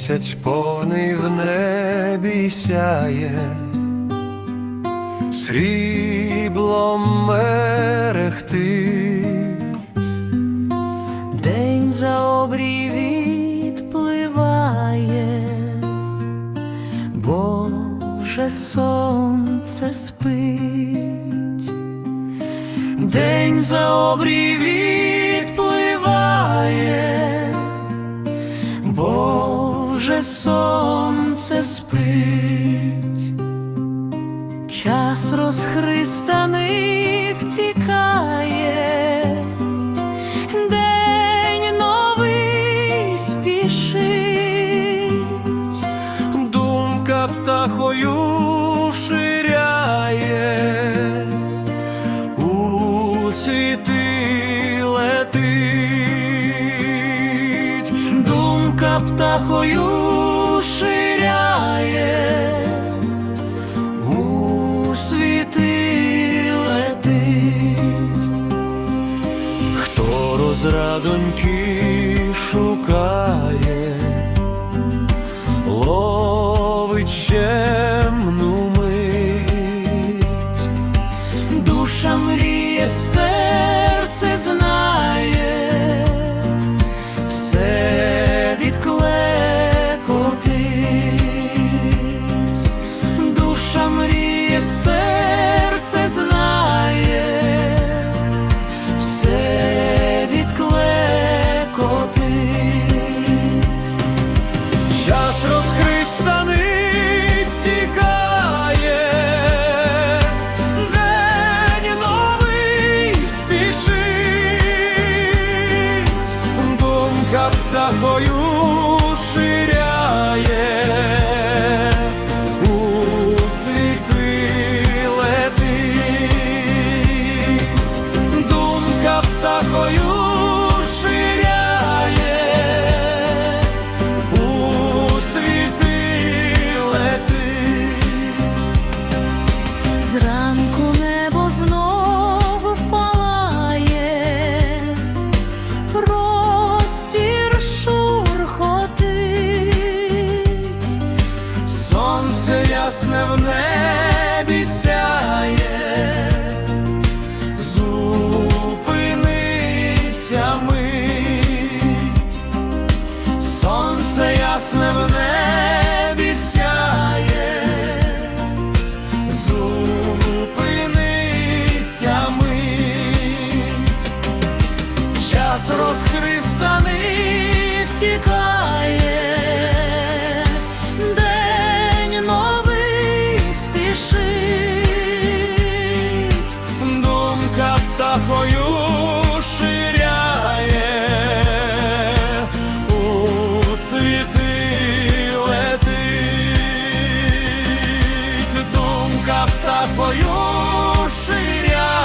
Місяць повний в небі сяє, сріблом мерехтить. День за обрій відпливає, бо вже сонце спить. День за обрій відпливає, спить. Час розхристаний втікає, день новий спішить. Думка птахою ширяє, у світи летить, Думка птахою ширяє, хто розрадоньки шукає, ловить щемну мить. Душа мріє, серце знає, все відклекотить. Душа мріє, серце думка ясне в небі сяє, зупинися мить, сонце ясне в небі сяє, зупинися мить, час розхристаний втікає, спішить. Думка птахою ширяє, у світи летить, думка птахою ширяє.